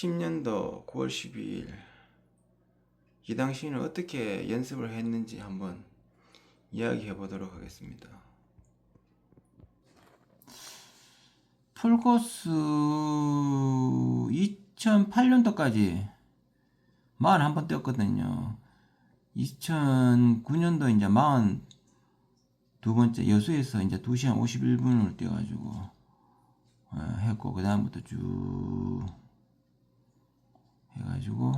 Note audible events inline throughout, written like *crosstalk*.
하겠습니다. 2010년도 9월 12일 이 당시에는 어떻게 연습을 했는지 한번 이야기해 보도록 하겠습니다. 풀코스 2008년도까지 41번 뛰었거든요. 2009년도 이제 42 번째 여수에서 이제 2시간 51분을 뛰어가지고 어, 했고 그 다음부터 쭉 해가지고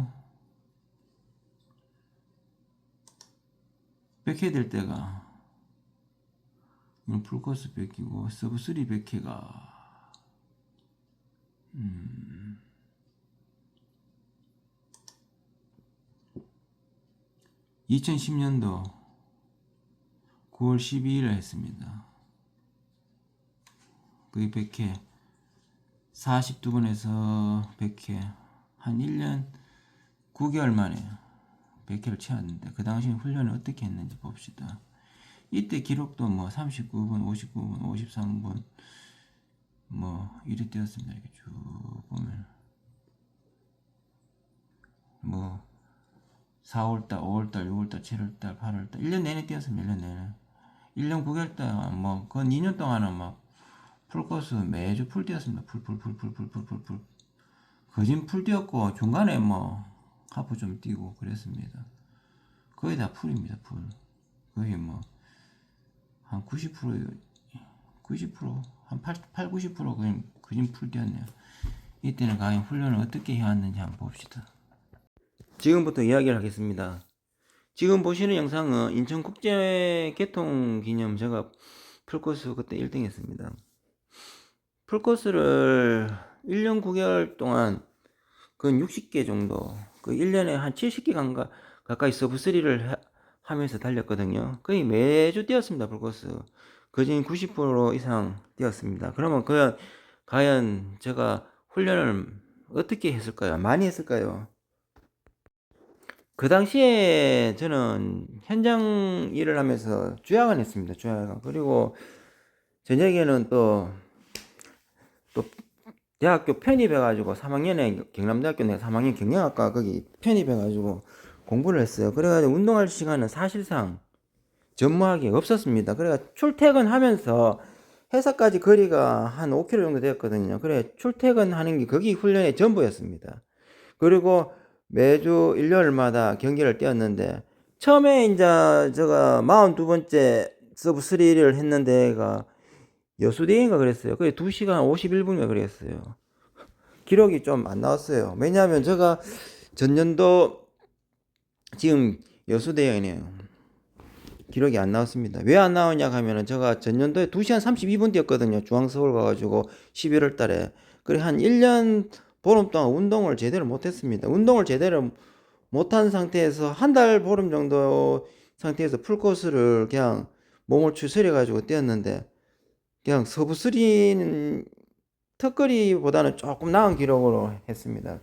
100회 될 때가 이건 풀코스 100이고 서브 3 100회가 음 2010년도 9월 12일에 했습니다. 그게 100회 42번에서 100회 한 1년 9개월 만에 100회를 채웠는데 그 당시 훈련을 어떻게 했는지 봅시다. 이때 기록도 뭐 39분, 59분, 53분 뭐 이래 뛰었습니다. 이렇게 쭉 보면 뭐 4월달, 5월달, 6월달, 7월달, 8월달 1년 내내 뛰었습니다. 1년 내내 1년 9개월 동안 뭐 그건 2년 동안은 막 풀코스 매주 풀 뛰었습니다. 풀 풀 풀 풀 풀 풀 풀 풀 거진 풀 뛰었고 중간에 뭐 하프 좀 뛰고 그랬습니다. 거의 다 풀입니다. 풀 거의 뭐 한 90% 90%한 8, 8 90% 그냥 거진 풀 뛰었네요. 이때는 과연 훈련을 어떻게 해왔는지 한번 봅시다. 지금부터 이야기를 하겠습니다. 지금 보시는 영상은 인천국제 개통 기념 제가 풀코스 그때 1등 했습니다. 풀코스를 1년 9개월 동안 그 60개 정도, 그 1년에 한 70개 가, 가까이 서브 3를 하면서 달렸거든요. 거의 매주 뛰었습니다, 풀코스. 그중 90% 이상 뛰었습니다. 그러면 그, 과연 제가 훈련을 어떻게 했을까요? 많이 했을까요? 그 당시에 저는 현장 일을 하면서 주야간 했습니다. 주야간. 그리고 저녁에는 또, 또, 대학교 편입해가지고 3학년에 경남대학교 내가 3학년 경영학과 거기 편입해가지고 공부를 했어요. 그래가지고 운동할 시간은 사실상 전무하게 없었습니다. 그래가 출퇴근하면서 회사까지 거리가 한 5km 정도 되었거든요. 그래 출퇴근하는 게 거기 훈련의 전부였습니다. 그리고 매주 일요일마다 경기를 뛰었는데 처음에 이제 제가 42번째 서브 3를 했는데가 여수대인가 그랬어요. 그게 2시간 51분인가 그랬어요. 기록이 좀 안 나왔어요. 왜냐하면 제가 전년도 지금 여수대행이네요. 기록이 안 나왔습니다. 왜 안 나오냐 하면은 제가 전년도에 2시간 32분 뛰었거든요. 중앙서울 가가지고 11월 달에. 그래 한 1년 보름 동안 운동을 제대로 못했습니다. 운동을 제대로 못한 상태에서 한 달 보름 정도 상태에서 풀코스를 그냥 몸을 추스려 가지고 뛰었는데 그냥 서부 쓰리는 턱걸이보다는 조금 나은 기록으로 했습니다.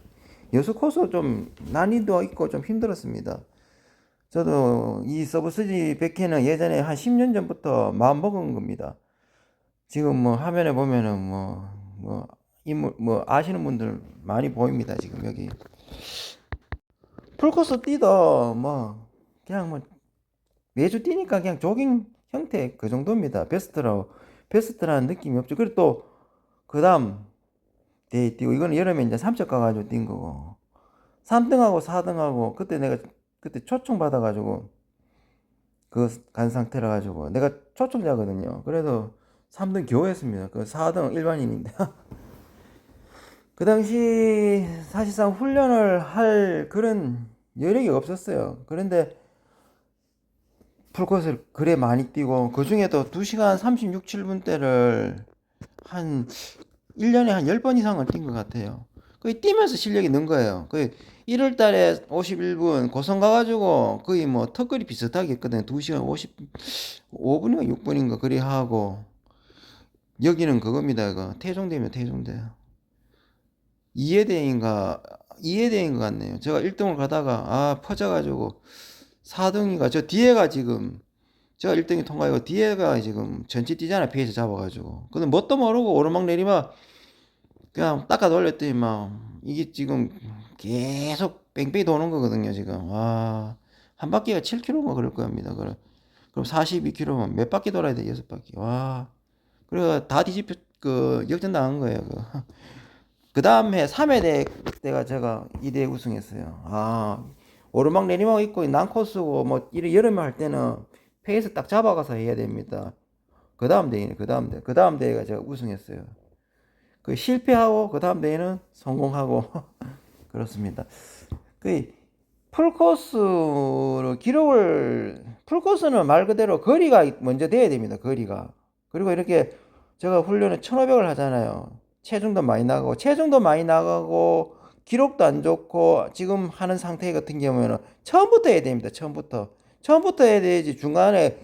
여수 코스 좀 난이도 있고 좀 힘들었습니다. 저도 이 서브 쓰리 100회는 예전에 한 10년 전부터 마음 먹은 겁니다. 지금 뭐 화면에 보면은 뭐, 뭐, 인물, 뭐, 아시는 분들 많이 보입니다. 지금 여기. 풀코스 뛰도 뭐, 그냥 뭐, 매주 뛰니까 그냥 조깅 형태 그 정도입니다. 베스트로, 베스트라는 느낌이 없죠. 그리고 또, 그 다음, 대 뛰고, 이거는 여름에 이제 3척 가가지고 뛴 거고, 3등하고 4등하고, 그때 내가, 그때 초청 받아가지고, 그 간 상태라 가지고, 내가 초청자거든요. 그래도 3등 겨우 했습니다. 그 4등 일반인인데. *laughs* 그 당시 사실상 훈련을 할 그런 여력이 없었어요. 그런데 풀코스를 그래 많이 뛰고 그 중에도 2시간 36, 7분대를 한 1년에 한 10번 이상을 뛴 것 같아요. 거의 뛰면서 실력이 는 거예요. 거의 1월 달에 51분 고성 가가지고 거의 뭐 턱걸이 비슷하게 했거든요. 2시간 55분인가 6분인가 그리 하고 여기는 그겁니다. 이거 태종대면 태종대. 이해대인가 이해대인 것 같네요. 제가 1등을 가다가 아 퍼져가지고 4등이가 저 뒤에가 지금 제가 1등이 통과하고 뒤에가 지금 전체 뛰잖아 피해서 잡아가지고. 근데 뭣도 모르고 오르막 내리막 그냥 닦아 돌렸더니 막 이게 지금 계속 뺑뺑이 도는 거거든요 지금. 와 한 바퀴가 7km가 그럴 겁니다 그럼. 그럼 42km면 몇 바퀴 돌아야 돼 여섯 바퀴? 와. 그래가 다 뒤집혀 그 역전 당한 거예요 그. 그 다음에 3회 대 때가 제가 2대 우승했어요. 아 오르막 내리막 있고 난코스고 뭐 이런 여름에 할 때는 페이스 딱 잡아가서 해야 됩니다 그 다음 대회네 그 다음 대회 그 다음 대회가 제가 우승했어요 그 실패하고 그 다음 대회는 성공하고 *laughs* 그렇습니다. 그 풀코스로 기록을 풀코스는 말 그대로 거리가 먼저 돼야 됩니다. 거리가 그리고 이렇게 제가 훈련을 1500을 하잖아요. 체중도 많이 나가고 체중도 많이 나가고 기록도 안 좋고 지금 하는 상태 같은 경우에는 처음부터 해야 됩니다. 처음부터 처음부터 해야 되지 중간에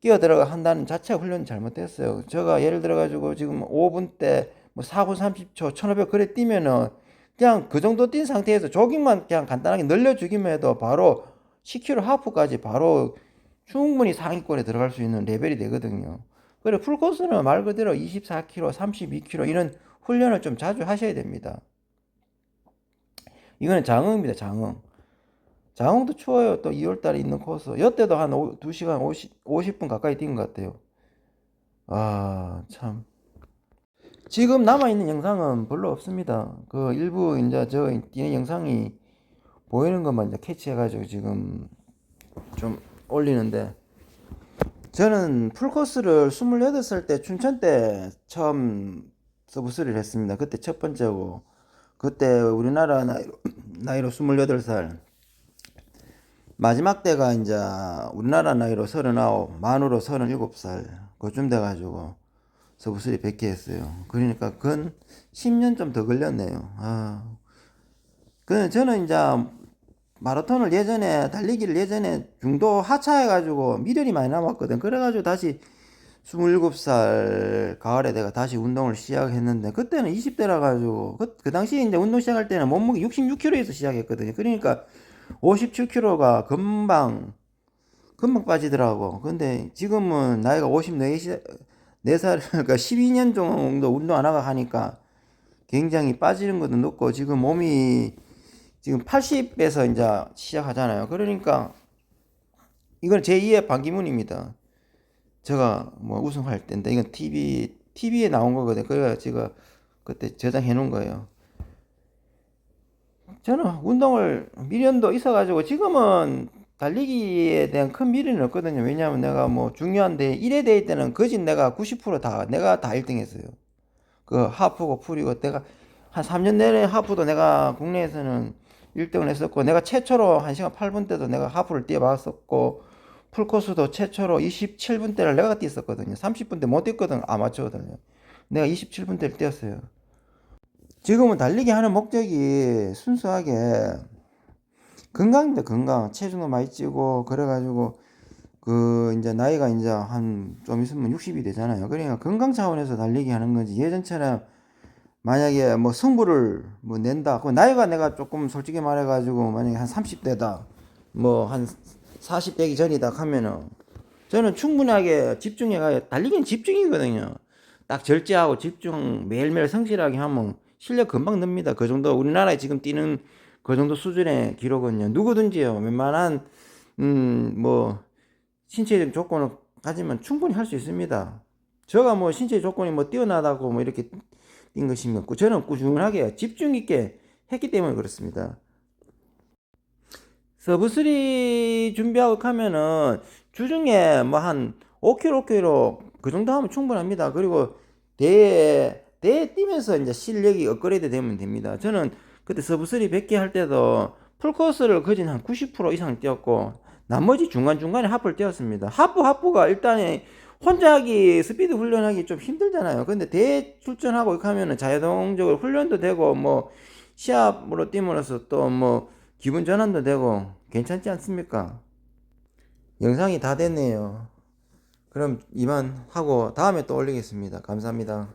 끼어 들어가 한다는 자체 훈련이 잘못됐어요. 제가 예를 들어 가지고 지금 5분 때뭐 4분 30초 1500 그래 뛰면은 그냥 그 정도 뛴 상태에서 조깅만 그냥 간단하게 늘려 주기만 해도 바로 10km 하프까지 바로 충분히 상위권에 들어갈 수 있는 레벨이 되거든요. 그래 풀코스는 말 그대로 24km, 32km 이런 훈련을 좀 자주 하셔야 됩니다. 이거는 장흥입니다. 장흥. 장흥도 추워요. 또 2월달에 있는 코스. 여태도 한 2시간 50, 50분 가까이 뛴 것 같아요. 아, 참. 지금 남아있는 영상은 별로 없습니다. 그 일부 이제 저 뛰는 영상이 보이는 것만 이제 캐치해가지고 지금 좀 올리는데 저는 풀코스를 28살 때 춘천 때 처음 서브스를 했습니다. 그때 첫 번째고 그때 우리나라 나이로, 나이로 28살 마지막 때가 이제 우리나라 나이로 39, 만으로 37살 그쯤 돼가지고 서브스리 100개 했어요. 그러니까 근 10년 좀 더 걸렸네요. 아. 그 저는 이제 마라톤을 예전에 달리기를 예전에 중도 하차해가지고 미련이 많이 남았거든. 그래가지고 다시 27살 가을에 내가 다시 운동을 시작했는데 그때는 20대라 가지고 그, 그 당시에 이제 운동 시작할 때는 몸무게 66kg에서 시작했거든요. 그러니까 57kg가 금방 금방 빠지더라고. 근데 지금은 나이가 54시 4살, 그러니까 12년 정도 운동 안 하고 하니까 굉장히 빠지는 것도 높고 지금 몸이 지금 80에서 이제 시작하잖아요. 그러니까 이건 제2의 반기문입니다. 제가 뭐 우승할 때인데 이건 TV TV에 나온 거거든요. 그래서 제가 그때 저장해 놓은 거예요. 저는 운동을 미련도 있어가지고 지금은 달리기에 대한 큰 미련은 없거든요. 왜냐하면 내가 뭐 중요한데 1회 대회 때는 거진 내가 90%다 내가 다 1등 했어요. 그 하프고 풀이고 내가 한 3년 내내 하프도 내가 국내에서는 1등을 했었고 내가 최초로 1시간 8분 때도 내가 하프를 뛰어봤었고 풀코스도 최초로 27분 대를 내가 뛰었었거든요. 30분 대 못 뛰었거든 아마추어들요. 내가 27분 대를 뛰었어요. 지금은 달리기 하는 목적이 순수하게 건강입니다, 건강. 체중도 많이 찌고, 그래가지고, 그, 이제 나이가 이제 한 좀 있으면 60이 되잖아요. 그러니까 건강 차원에서 달리기 하는 거지. 예전처럼 만약에 뭐 승부를 뭐 낸다. 그 나이가 내가 조금 솔직히 말해가지고 만약에 한 30대다. 뭐 한 40대기 전이다 하면은 저는 충분하게 집중해가 달리기는 집중이거든요. 딱 절제하고 집중 매일매일 성실하게 하면 실력 금방 늡니다. 그 정도 우리나라에 지금 뛰는 그 정도 수준의 기록은요. 누구든지요. 웬만한 음뭐 신체적 조건을 가지면 충분히 할 수 있습니다. 제가 뭐 신체 조건이 뭐 뛰어나다고 뭐 이렇게 뛴 것이 없고 저는 꾸준하게 집중 있게 했기 때문에 그렇습니다. 서브3 준비하고 하면은 주중에 뭐 한 5km, 5km 그 정도 하면 충분합니다. 그리고 대회, 대회 뛰면서 이제 실력이 업그레이드 되면 됩니다. 저는 그때 서브3 100개 할 때도 풀코스를 거진 한 90% 이상 뛰었고 나머지 중간중간에 하프를 뛰었습니다. 하프 하프가 일단 혼자 하기 스피드 훈련하기 좀 힘들잖아요. 근데 대회 출전하고 하면은 자동적으로 훈련도 되고 뭐 시합으로 뛰면서 또뭐 기분 전환도 되고 괜찮지 않습니까? 영상이 다 됐네요. 그럼 이만 하고 다음에 또 올리겠습니다. 감사합니다.